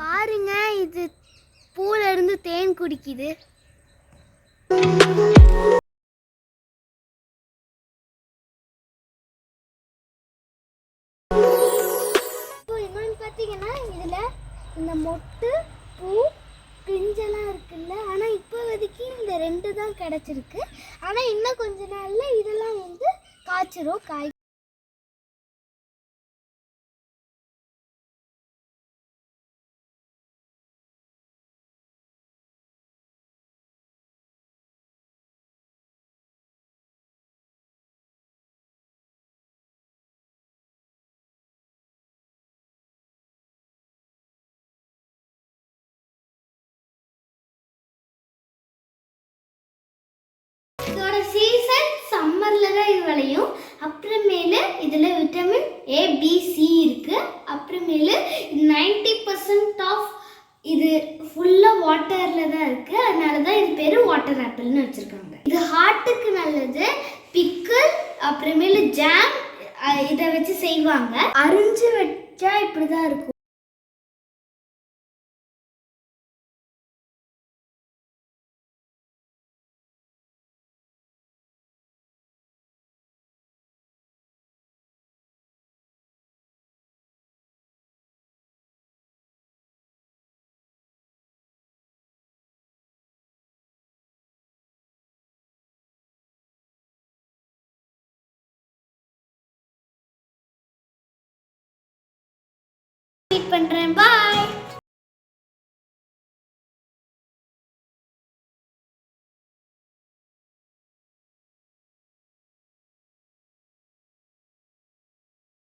பாருங்க இது பூல இருந்து தேன் குடிக்குது. இப்போ இன்னொன்று பார்த்தீங்கன்னா இதில் இந்த மொட்டு பூ பிஞ்செல்லாம் இருக்குல்ல ஆனால் இப்போதைக்கு இந்த ரெண்டு தான் கிடச்சிருக்கு. ஆனால் இன்னும் கொஞ்ச நாளில் இதெல்லாம் வந்து காய்ச்சிரும் காய் தான் அப்புறமேலு இதில் விட்டமின் ஏ பி சி அப்புறமேலு நைன்டி பர்சன்ட் ஆஃப் இது ஃபுல்லாக வாட்டரில் தான் இருக்குது அதனால தான் இது பேர் வாட்டர் ஆப்பிள்னு வச்சுருக்காங்க. இது ஹார்ட்டுக்கு நல்லது. பிக்கிள் அப்புறமேலு ஜாம் இதை வச்சு செய்வாங்க. அரிஞ்சு வச்சா இப்படி தான் இருக்கும். ட்வீட் பண்ணுறேன்